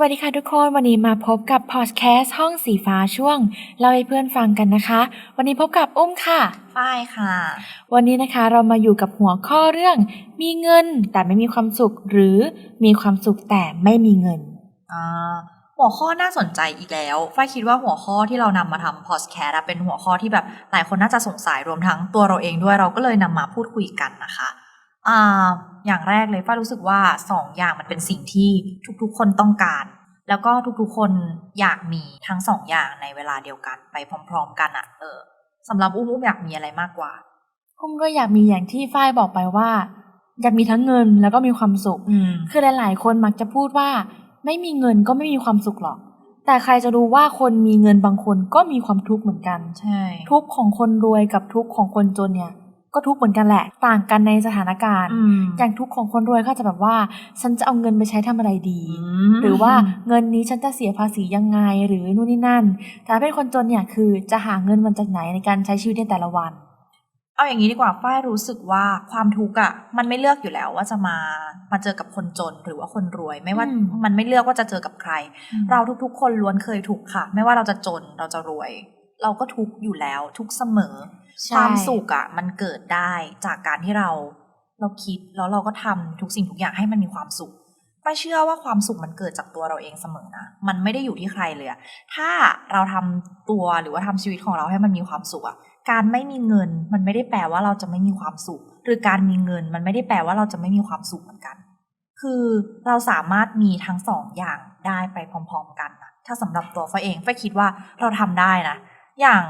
วัสดีค่ะทุกคนวันนี้มาพบกับพอดแคสต์ห้องสีฟ้าช่วงเล่าให้เพื่อนฟังกันนะคะ วันนี้พบกับอุ้มค่ะฝ้ายค่ะ วันนี้นะคะเรามาอยู่กับหัวข้อเรื่อง มีเงินแต่ไม่มีความสุขหรือมีความสุขแต่ไม่มีเงินอ่าหัวข้อน่าสนใจอีกแล้วฝ้ายคิดว่าหัวข้อที่เรานำมาทำพอดแคสต์เป็นหัวข้อที่แบบหลายคนน่าจะสงสัยรวมทั้งตัวเราเองด้วยเราก็เลยนำมาพูดคุยกันนะคะ อ่าอย่างแรกเลยฝ้ายรู้สึกว่าสองอย่างมันเป็นสิ่งที่ทุกๆ คนต้องการ แล้วก็ทุกๆ คนอยากมีทั้งสองอย่างในเวลาเดียวกันไปพร้อม ๆ กันอะเออสำหรับอุ้มอุ้มอยากมีอะไรมากกว่าอุ้มก็อยากมีอย่างที่ฝ้ายบอกไปว่า อยากมีทั้งเงินแล้วก็มีความสุขอืมคือหลาย ๆ คนมักจะพูดว่า ไม่มีเงินก็ไม่มีความสุขหรอก แต่ใครจะรู้ว่าคนมีเงินบางคนก็มีความทุกข์เหมือนกัน ใช่ ทุกข์ของคนรวยกับทุกข์ของคนจนเนี่ย ก็ทุกข์เหมือนกันแหละ ต่างกันในสถานการณ์อืมอย่างทุกข์ของคนรวยก็จะแบบว่า ฉันจะเอาเงินไปใช้ทำอะไรดีมหรือว่าเงินนี้ฉันจะเสียภาษียังไงหรือนู่นนี่นั่น แต่ถ้าเป็นคนจนเนี่ยคือจะหาเงินมาจากไหนในการใช้ชีวิตในแต่ละวัน เอาอย่างนี้ดีกว่าฝ้ายรู้สึกว่าความทุกข์อะมันไม่เลือกอยู่แล้วว่าจะมามาเจอกับคนจนหรือว่าคนรวย ไม่ว่าอืมมันไม่เลือกว่าจะเจอกับใคร เราทุกๆ คนล้วนเคยทุกข์ค่ะ ไม่ว่าเราจะจนเราจะรวย เราก็ทุกข์อยู่แล้วทุกข์เสมอใช่ ความสุขอะ มันเกิดได้จากการที่เราเราคิดแล้วเราก็ทำทุกสิ่งทุกอย่างให้มันมีความสุขฝ้าเชื่อว่าความสุขมันเกิดจากตัวเราเองเสมอนะ มันไม่ได้อยู่ที่ใครเลยถ้าเราทำตัวหรือว่าทำชีวิตของเราให้มันมีความสุขอะการไม่มีเงินมันไม่ได้แปลว่าเราจะไม่มีความสุข หรือการมีเงินมันไม่ได้แปลว่าเราจะไม่มีความสุขเหมือนกัน คือเราสามารถมีทั้งสองอย่างได้ไปพร้อม ๆ กันนะถ้าสำหรับตัวฝ้าเองฝ้าคิดว่าเราทำได้นะ อย่าง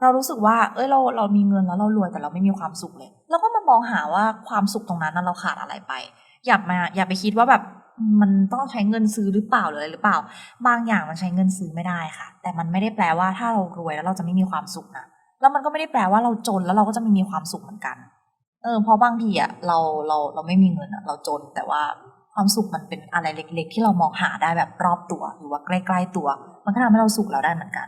เรารู้สึกว่า เอ้ยเราเรามีเงินแล้วเรารวยแต่เราไม่มีความสุขเลยเราก็มามองหาว่าความสุขตรงนั้นน่ะเราขาดอะไรไป อย่ามาอย่าไปคิดว่าแบบมันต้องใช้เงินซื้อหรือเปล่าหรืออะไรหรือเปล่า บางอย่างมันใช้เงินซื้อไม่ได้ค่ะ แต่มันไม่ได้แปลว่าถ้าเรารวยแล้วเราจะไม่มีความสุขนะแล้วมันก็ไม่ได้แปลว่าเราจนแล้วเราก็จะไม่มีความสุขเหมือนกัน เออเพราะบางทีอะเราเราเราไม่มีเงินอะเราจน แต่ว่าความสุขมันเป็นอะไรเล็ก ๆ ที่เรามองหาได้แบบรอบตัวหรือว่าใกล้ ๆ ตัว มันก็ทำให้เราสุขเราได้เหมือนกัน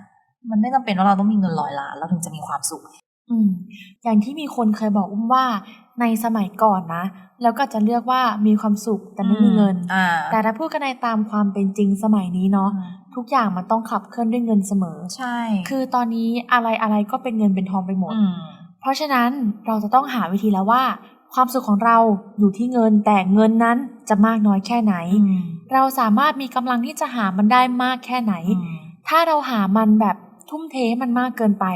มันไม่จำเป็นว่าเราต้องมีเงินร้อยล้านเราถึงจะมีความสุข อืม อย่างที่มีคนเคยบอกอุ้มว่าในสมัยก่อนนะ แล้วก็จะเลือกว่ามีความสุขแต่ไม่มีเงินอ่าแต่ถ้าพูดกันในตามความเป็นจริงสมัยนี้เนาะทุกอย่างมันต้องขับเคลื่อนด้วยเงินเสมอ ใช่ คือตอนนี้อะไรอะไรก็เป็นเงินเป็นทองไปหมดอืมเพราะฉะนั้นเราจะต้องหาวิธีแล้วว่า ความสุขของเราอยู่ที่เงินแต่เงินนั้นจะมากน้อยแค่ไหน เราสามารถมีกำลังที่จะหามันได้มากแค่ไหน ถ้าเราหามันแบบ ทุ่มเทให้มันมากเกินไป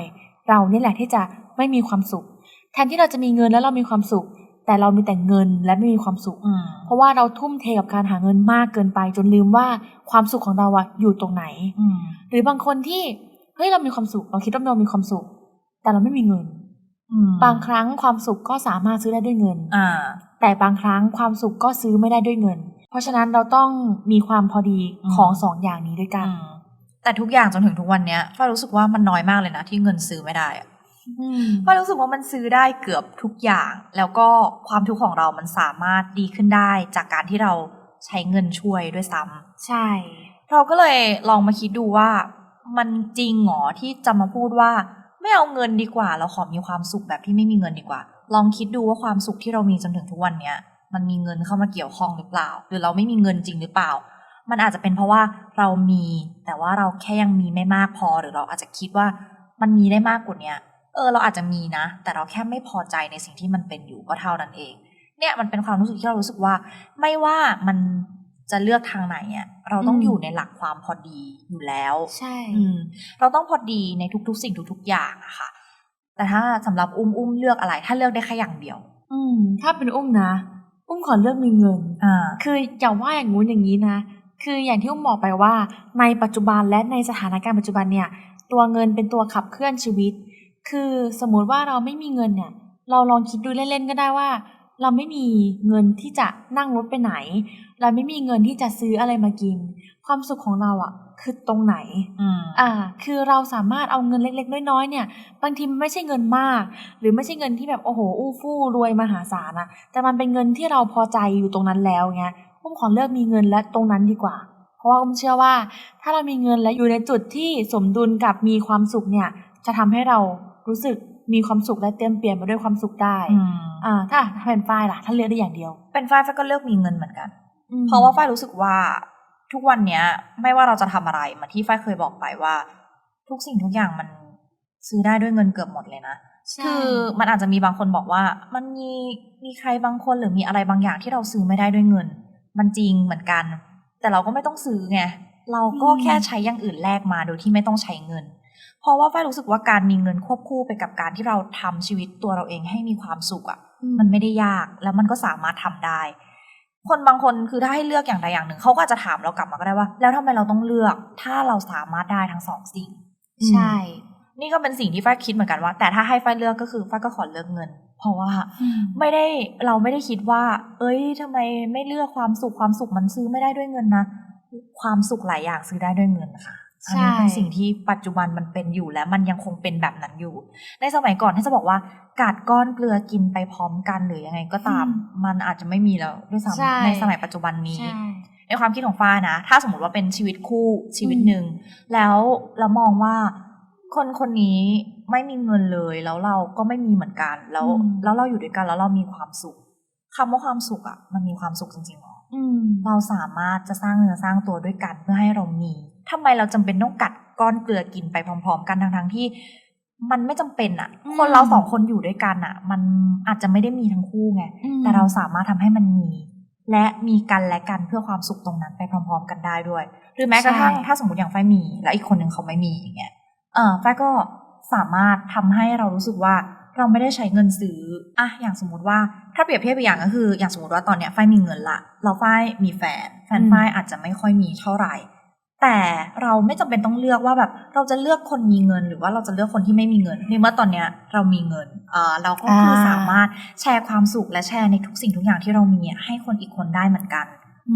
เรานี่แหละที่จะไม่มีความสุข แทนที่เราจะมีเงินแล้วเรามีความสุข แต่เรามีแต่เงินและไม่มีความสุขอืมเพราะว่าเราทุ่มเทกับการหาเงินมากเกินไป จนลืมว่าความสุขของเราอะอยู่ตรงไหนอืมหรือบางคนที่เฮ้ยเรามีความสุขเราคิดว่าเรามีความสุข แต่เราไม่มีเงินอืมบางครั้งความสุขก็สามารถซื้อได้ด้วยเงินอ่าแต่บางครั้งความสุขก็ซื้อไม่ได้ด้วยเงิน เพราะฉะนั้นเราต้องมีความพอดีอืมของสองอย่างนี้ด้วยกันอืม แต่ทุกอย่างจนถึงทุกวันเนี้ยฝ้ายรู้สึกว่ามันน้อยมากเลยนะ ที่เงินซื้อไม่ได้อะอืมฝ้ายรู้สึกว่ามันซื้อได้เกือบทุกอย่าง แล้วก็ความทุกข์ของเรามันสามารถดีขึ้นได้ จากการที่เราใช้เงินช่วยด้วยซ้ำใช่ เราก็เลยลองมาคิดดูว่า มันจริงเหรอที่จะมาพูดว่า ไม่เอาเงินดีกว่า เราขอมีความสุขแบบที่ไม่มีเงินดีกว่า ลองคิดดูว่าความสุขที่เรามีจนถึงทุกวันเนี้ยมันมีเงินเข้ามาเกี่ยวข้องหรือเปล่า หรือเราไม่มีเงินจริงหรือเปล่า มันอาจจะเป็นเพราะว่าเรามี แต่ว่าเราแค่ยังมีไม่มากพอหรือเราอาจจะคิดว่ามันมีได้มากกว่าเนี้ยเออเราอาจจะมีนะ แต่เราแค่ไม่พอใจในสิ่งที่มันเป็นอยู่ก็เท่านั้นเอง เนี่ยมันเป็นความรู้สึกที่เรารู้สึกว่า ไม่ว่ามันจะเลือกทางไหนอะเราต้องอยู่ในหลักความพอดีอยู่แล้ว ใช่อืมเราต้องพอดีในทุก ๆ สิ่งทุก ๆ อย่างอะค่ะ แต่ถ้าสำหรับอุ้มอุ้มเลือกอะไร ถ้าเลือกได้แค่อย่างเดียว อืม ถ้าเป็นอุ้มนะ อุ้มขอเลือกมีเงิน อ่า คืออย่าว่าอย่างงู้นอย่างนี้นะ คืออย่างที่อุ้มบอกไปว่า ในปัจจุบันและในสถานการณ์ปัจจุบันเนี่ยตัวเงินเป็นตัวขับเคลื่อนชีวิต คือสมมุติว่าเราไม่มีเงินเนี่ย เราลองคิดดูเล่นๆก็ได้ว่า เราไม่มีเงินที่จะนั่งรถไปไหน เราไม่มีเงินที่จะซื้ออะไรมากิน ความสุขของเราอะคือตรงไหนอืมอ่า คือเราสามารถเอาเงินเล็กๆน้อยๆเนี่ย บางทีมันไม่ใช่เงินมาก หรือไม่ใช่เงินที่แบบโอ้โหอู้ฟู่รวยมหาศาลนะแต่มันเป็นเงินที่เราพอใจอยู่ตรงนั้นแล้วไง อุ้มขอเลือกมีเงินและตรงนั้นดีกว่า เพราะว่าอุ้มเชื่อว่า ถ้าเรามีเงินและอยู่ในจุดที่สมดุลกับมีความสุขเนี่ย จะทำให้เรารู้สึกมีความสุขและเต็มเปลี่ยนไปด้วยความสุขได้อืมอ่าถ้าถ้าเป็นฝ้ายล่ะถ้าเลือกได้อย่างเดียว เป็นฝ้ายฝ้ายก็เลือกมีเงินเหมือนกันอืมเพราะว่าฝ้ายรู้สึกว่าทุกวันเนี้ย ไม่ว่าเราจะทำอะไรเหมาที่ฝ้ายเคยบอกไปว่า ทุกสิ่งทุกอย่างมันซื้อได้ด้วยเงินเกือบหมดเลยนะใช่คือมันอาจจะมีบางคนบอกว่า มันมีมีใครบางคนหรือมีอะไรบางอย่างที่เราซื้อไม่ได้ด้วยเงิน มันจริงเหมือนกัน แต่เราก็ไม่ต้องซื้อไงเราก็แค่ใช้อย่างอื่นแลกมาโดยที่ไม่ต้องใช้เงิน เพราะว่าฝ้ายรู้สึกว่าการมีเงินควบคู่ไปกับการที่เราทำชีวิตตัวเราเองให้มีความสุขอะมันไม่ได้ยากแล้วมันก็สามารถทำได้ คนบางคนคือถ้าให้เลือกอย่างใดอย่างหนึ่งเขาก็อาจจะถามเรากลับมาก็ได้ว่า แล้วทำไมเราต้องเลือก ถ้าเราสามารถได้ทั้งสองสิ่ง ใช่ นี่ก็เป็นสิ่งที่ฝ้ายคิดเหมือนกันว่า แต่ถ้าให้ฝ้ายเลือกก็คือฝ้ายก็ขอเลือกเงิน เพราะว่าอืมไม่ได้เราไม่ได้คิดว่า เอ้ยทำไมไม่เลือกความสุขความสุขมันซื้อไม่ได้ด้วยเงินนะความสุขหลายอย่างซื้อได้ด้วยเงินค่ะอันนี้เป็นสิ่งที่ปัจจุบันมันเป็นอยู่และมันยังคงเป็นแบบนั้นอยู่ ในสมัยก่อนถ้าจะบอกว่ากัดก้อนเกลือกินไปพร้อมกันหรือยังไงก็ตาม มันอาจจะไม่มีแล้วด้วยใช่ซ้ำในสมัยปัจจุบันนี้ใช่ในความคิดของฟ้านะ ถ้าสมมติว่าเป็นชีวิตคู่ชีวิตหนึ่งแล้วเรามองว่า คนคนนี้ไม่มีเงินเลยแล้วเราก็ไม่มีเหมือนกัน แล้วอืมแล้วเราอยู่ด้วยกันแล้วเรามีความสุขคำว่าความสุขอะมันมีความสุขจริงๆหรออืมเราสามารถจะสร้างเนื้อสร้างตัวด้วยกันเพื่อให้เรามีทำไมเราจำเป็นต้องกัดก้อนเกลือกินไปพร้อม ๆ กันทั้งๆที่ มันไม่จำเป็นอะอืมคนเราสองคนอยู่ด้วยกันอะมันอาจจะไม่ได้มีทั้งคู่ไงอืมแต่เราสามารถทำให้มันมี และมีกันและกันเพื่อความสุขตรงนั้นไปพร้อม ๆ กันได้ด้วย หรือแม้กระทั่งใช่ถ้าสมมติอย่างฝ้ายมี แล้วอีกคนหนึ่งเขาไม่มีอย่างเงี้ย เออฝ้ายก็สามารถทำให้เรารู้สึกว่าเราไม่ได้ใช้เงินซื้ออะอย่างสมมติว่าถ้าเปรียบเทียบอีกอย่างก็คือ อย่างสมมติว่าตอนเนี้ยฝ้ายมีเงินละ เราฝ้ายมีแฟน แฟนฝ้ายอาจจะไม่ค่อยมีเท่าไหร่ แต่เราไม่จำเป็นต้องเลือกว่าแบบเราจะเลือกคนมีเงิน หรือว่าเราจะเลือกคนที่ไม่มีเงินในเมื่อตอนเนี้ยเรามีเงินเอ่อเราก็คืออาสามารถแชร์ความสุขและแชร์ในทุกสิ่งทุกอย่างที่เรามีอะให้คนอีกคนได้เหมือนกัน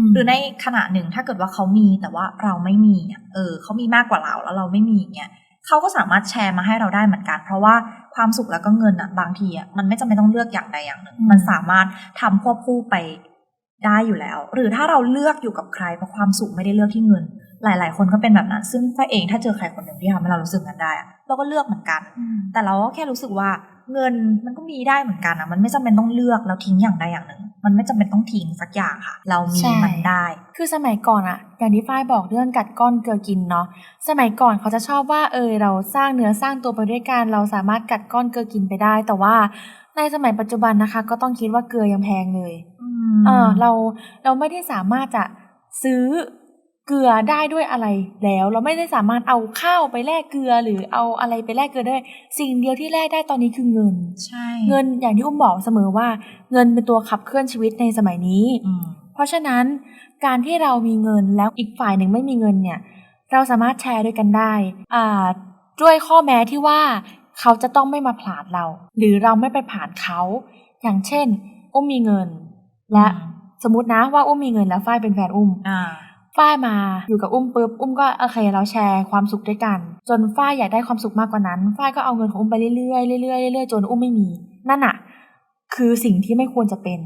มหรือในขณะหนึ่งถ้าเกิดว่าเขามีแต่ว่าเราไม่มีอะเออเขามีมากกว่าเราแล้วเราไม่มีอย่างเงี้ย เขาก็สามารถแชร์มาให้เราได้เหมือนกัน เพราะว่าความสุขแล้วก็เงินอะบางทีอะมันไม่จำเป็นต้องเลือกอย่างใดอย่างหนึ่งอืมมันสามารถทำควบคู่ไปได้อยู่แล้ว หรือถ้าเราเลือกอยู่กับใครเพราะความสุขไม่ได้เลือกที่เงิน หลาย ๆ คนก็เป็นแบบนั้น ซึ่งฝ้ายเองถ้าเจอใครคนหนึ่งที่ทำให้เรารู้สึกนั้นได้อะเราก็เลือกเหมือนกันอืมแต่เราก็แค่รู้สึกว่า เงินมันก็มีได้เหมือนกันอะมันไม่จำเป็นต้องเลือกแล้วทิ้งอย่างใดอย่างหนึ่ง มันไม่จำเป็นต้องทิ้งสักอย่างค่ะ เรามีใช่มันได้ คือสมัยก่อนอะอย่างที่ฝ้ายบอกเรื่องกัดก้อนเกลือกินเนาะสมัยก่อนเขาจะชอบว่าเออเราสร้างเนื้อสร้างตัวไปด้วยกันเราสามารถกัดก้อนเกลือกินไปได้ แต่ว่าในสมัยปัจจุบันนะคะ ก็ต้องคิดว่าเกลือยังแพงเลยเออเราเราไม่ได้สามารถจะซื้อ เกลือได้ด้วยอะไรแล้ว เราไม่ได้สามารถเอาข้าวไปแลกเกลือหรือเอาอะไรไปแลกเกลือได้ สิ่งเดียวที่แลกได้ตอนนี้คือเงิน ใช่ เงินอย่างที่อุ้มบอกเสมอว่า เงินเป็นตัวขับเคลื่อนชีวิตในสมัยนี้อืมเพราะฉะนั้นการที่เรามีเงินแล้วอีกฝ่ายหนึ่งไม่มีเงินเนี่ย เราสามารถแชร์ด้วยกันได้อ่าด้วยข้อแม้ที่ว่าเขาจะต้องไม่มาผลาดเรา หรือเราไม่ไปผ่านเขา อย่างเช่น อุ้มมีเงิน และอืมสมมตินะว่าอุ้มมีเงินแล้วฝ้ายเป็นแฟนอุ้มอ่า ฝ้ายมาอยู่กับอุ้มปุ๊บอุ้มก็โอเคเราแชร์ความสุขด้วยกัน จนฝ้ายอยากได้ความสุขมากกว่านั้นฝ้ายก็เอาเงินของอุ้มไปเรื่อยๆเรื่อยๆเรื่อยๆจนอุ้มไม่มี นั่นอะคือสิ่งที่ไม่ควรจะเป็น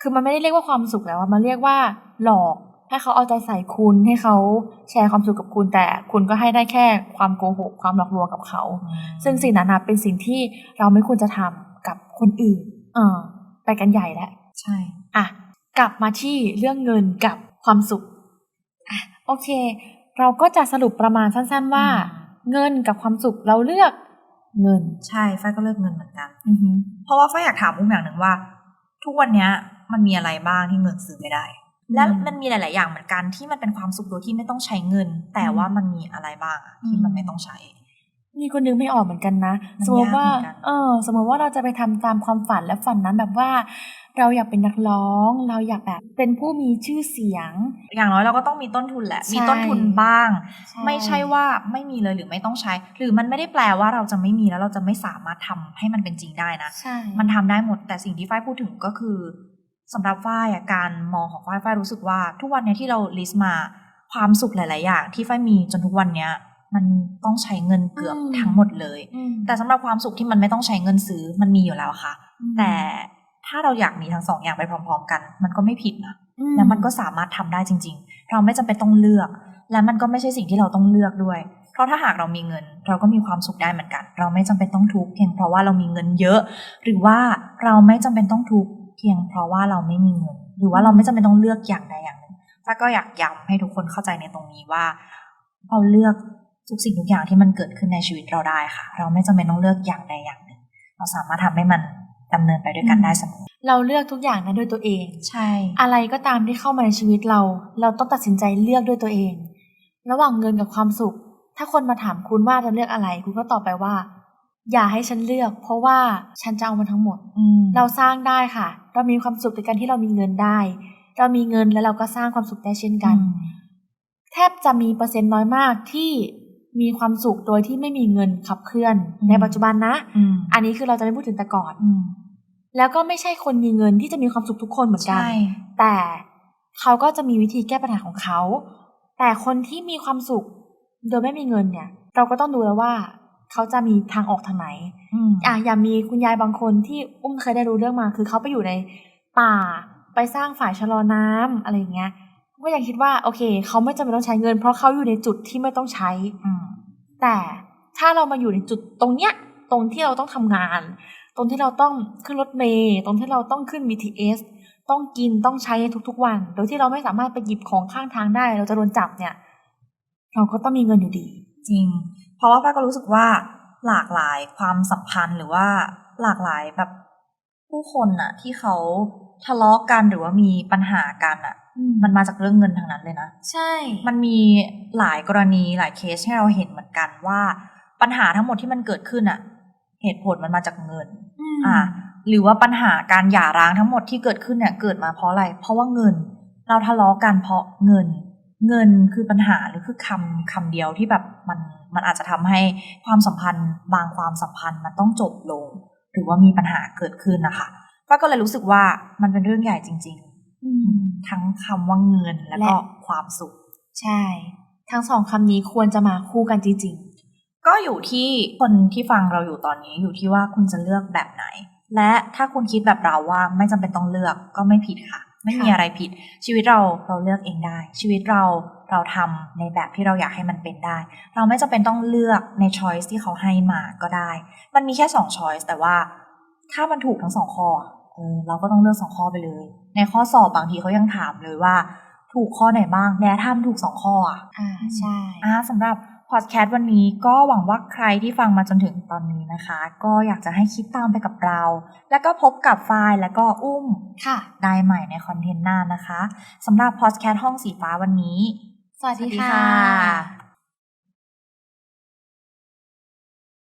คือมันไม่ได้เรียกว่าความสุขแล้วมันเรียกว่าหลอกให้เขาเอาใจใส่คุณให้เขาแชร์ความสุขกับคุณแต่คุณก็ให้ได้แค่ความโกหกความหลอกลวงกับเขา ซึ่งสิ่งนั้นนะเป็นสิ่งที่เราไม่ควรจะทำกับคนอื่น เออ ไปกันใหญ่แล้วใช่ อะ กลับมาที่เรื่องเงินกับความสุข อะโอเค เราก็จะสรุปประมาณสั้น ๆ ว่า เงินกับความสุขเราเลือกเงินใช่ฝ้ายก็เลือกเงินเหมือนกันอือฮึเพราะว่าฝ้ายอยากถามอุ้มอย่างหนึ่งว่า ทุกวันเนี้ย มันมีอะไรบ้างที่เงินซื้อไม่ได้ และมันมีหลาย ๆ อย่างเหมือนกันที่มันเป็นความสุขโดยที่ไม่ต้องใช้เงิน แต่ว่ามันมีอะไรบ้างอะที่มันไม่ต้องใช้ นี่ก็นึกไม่ออกเหมือนกันนะมันสมมติว่ายากเหมือนกันเออ สมมติว่าเราจะไปทำตามความฝันและฝันนั้นแบบว่า เราอยากเป็นนักร้อง เราอยากแบบเป็นผู้มีชื่อเสียง อย่างน้อยเราก็ต้องมีต้นทุนแหละใช่มีต้นทุนบ้างใช่ไม่ใช่ว่าไม่มีเลยหรือไม่ต้องใช้ หรือมันไม่ได้แปลว่าเราจะไม่มีแล้วเราจะไม่สามารถทำให้มันเป็นจริงได้นะใช่มันทำได้หมด แต่สิ่งที่ฝ้ายพูดถึงก็คือสำหรับฝ้ายอะการมองของฝ้ายฝ้ายรู้สึกว่า ทุกวันเนี้ยที่เราลิสต์มาความสุขหลาย ๆ อย่างที่ฝ้ายมีจนทุกวันเนี้ย มันต้องใช้เงินเกือบทั้งหมดเลยอืมแต่สำหรับความสุขที่มันไม่ต้องใช้เงินซื้อมันมีอยู่แล้วค่ะ แต่ถ้าเราอยากมีทั้งสองอย่างไปพร้อม ๆ กัน มันก็ไม่ผิดนะอืและมันก็สามารถทำได้จริง ๆ เราไม่จำเป็นต้องเลือก และมันก็ไม่ใช่สิ่งที่เราต้องเลือกด้วย เพราะถ้าหากเรามีเงิน เราก็มีความสุขได้เหมือนกัน เราไม่จำเป็นต้องทุกข์เพียงเพราะว่าเรามีเงินเยอะ หรือว่าเราไม่จำเป็นต้องทุกข์เพียงเพราะว่าเราไม่มีเงิน หรือว่าเราไม่จำเป็นต้องเลือกอย่างใดอย่างหนึ่งถ้าก็อยากย้ำให้ทุกคนเข้าใจในตรงนี้ว่า เราเลือก ทุกสิ่งทุกอย่างที่มันเกิดขึ้นในชีวิตเราได้ค่ะ เราไม่จำเป็นต้องเลือกอย่างใดอย่างหนึ่ง เราสามารถทำให้มันดำเนินไปด้วยกันได้เสมอเราเลือกทุกอย่างนั้นด้วยตัวเอง ใช่ อะไรก็ตามที่เข้ามาในชีวิตเรา เราต้องตัดสินใจเลือกด้วยตัวเอง ระหว่างเงินกับความสุข ถ้าคนมาถามคุณว่าจะเลือกอะไร คุณก็ตอบไปว่า อย่าให้ฉันเลือก เพราะว่าฉันจะเอามันทั้งหมดอืมเราสร้างได้ค่ะ เรามีความสุขในการที่เรามีเงินได้ เรามีเงินแล้วเราก็สร้างความสุขได้เช่นกัน แทบจะมีเปอร์เซ็นต์น้อยมากที่ มีความสุขโดยที่ไม่มีเงินขับเคลื่อนอืมในปัจจุบันนะอืมอันนี้คือเราจะไม่พูดถึงแต่ก่อนอืมแล้วก็ไม่ใช่คนมีเงินที่จะมีความสุขทุกคนเหมือนกันใช่แต่เขาก็จะมีวิธีแก้ปัญหาของเขา แต่คนที่มีความสุขโดยไม่มีเงินเนี่ย เราก็ต้องดูแล้วว่า เขาจะมีทางออกทางไหนอืมอะอย่างมีคุณยายบางคนที่อุ้มเคยได้รู้เรื่องมา คือเขาไปอยู่ในป่าไปสร้างฝ่ายชะลอน้ำอะไรอย่างเงี้ย ก็ยังคิดว่าโอเค เขาไม่จำเป็นต้องใช้เงิน เพราะเขาอยู่ในจุดที่ไม่ต้องใช้อืมแต่ถ้าเรามาอยู่ในจุดตรงเนี้ย ตรงที่เราต้องทำงาน ตรงที่เราต้องขึ้นรถเมล์ตรงที่เราต้องขึ้น BTS ต้องกินต้องใช้ในทุกๆวัน โดยที่เราไม่สามารถไปหยิบของข้างทางได้ เราจะโดนจับเนี่ย เราก็ต้องมีเงินอยู่ดี จริง เพราะว่าป้าก็รู้สึกว่าหลากหลายความสัมพันธ์หรือว่าหลากหลายแบบผู้คนน่ะ ที่เขา ทะเลาะกันหรือว่ามีปัญหากันอะมันมาจากเรื่องเงินทั้งนั้นเลยนะ ใช่ มันมีหลายกรณีหลายเคสให้เราเห็นเหมือนกันว่า ปัญหาทั้งหมดที่มันเกิดขึ้นอะเหตุผลมันมาจากเงิน อ่า หรือว่าปัญหาการหย่าร้างทั้งหมดที่เกิดขึ้นเนี่ยเกิดมาเพราะอะไร เพราะว่าเงิน เราทะเลาะกันเพราะเงิน เงินคือปัญหาหรือคือคำคำเดียวที่แบบมันมันอาจจะทำให้ความสัมพันธ์ บางความสัมพันธ์มันต้องจบลง หรือว่ามีปัญหาเกิดขึ้นนะคะ ป้าก็เลยรู้สึกว่ามันเป็นเรื่องใหญ่จริงอืมๆทั้งคำว่าเงินแล้วก็และความสุข ใช่ ทั้งสองคำนี้ควรจะมาคู่กันจริงก็อยู่ที่คนที่ฟังเราอยู่ตอนนี้อยู่ที่ว่าคุณจะเลือกแบบไหน และถ้าคุณคิดแบบเราว่าไม่จำเป็นต้องเลือกก็ไม่ผิดค่ะ ไม่มีค่ะอะไรผิด ชีวิตเราเราเลือกเองได้ ชีวิตเราเราทำในแบบที่เราอยากให้มันเป็นได้ เราไม่จำเป็นต้องเลือกในช้อยส์ที่เขาให้มาก็ได้ มันมีแค่สองช้อยส์แต่ว่า ถ้ามันถูกทั้งสองข้อเออเราก็ต้องเลือกสองข้อไปเลย ในข้อสอบบางทีเขายังถามเลยว่า ถูกข้อไหนบ้าง แน่ถ้ามันถูกสองข้ออะๆอ่าใช่อ่าสำหรับพอดแคสต์วันนี้ก็หวังว่าใครที่ฟังมาจนถึงตอนนี้นะคะ ก็อยากจะให้คิดตามไปกับเรา แล้วก็พบกับฝ้ายแล้วก็อุ้มค่ะ ได้ใหม่ในคอนเทนต์หน้านะคะสำหรับพอดแคสต์ห้องสีฟ้าวันนี้ สวัสดีสวัสดีค่ค่ะะ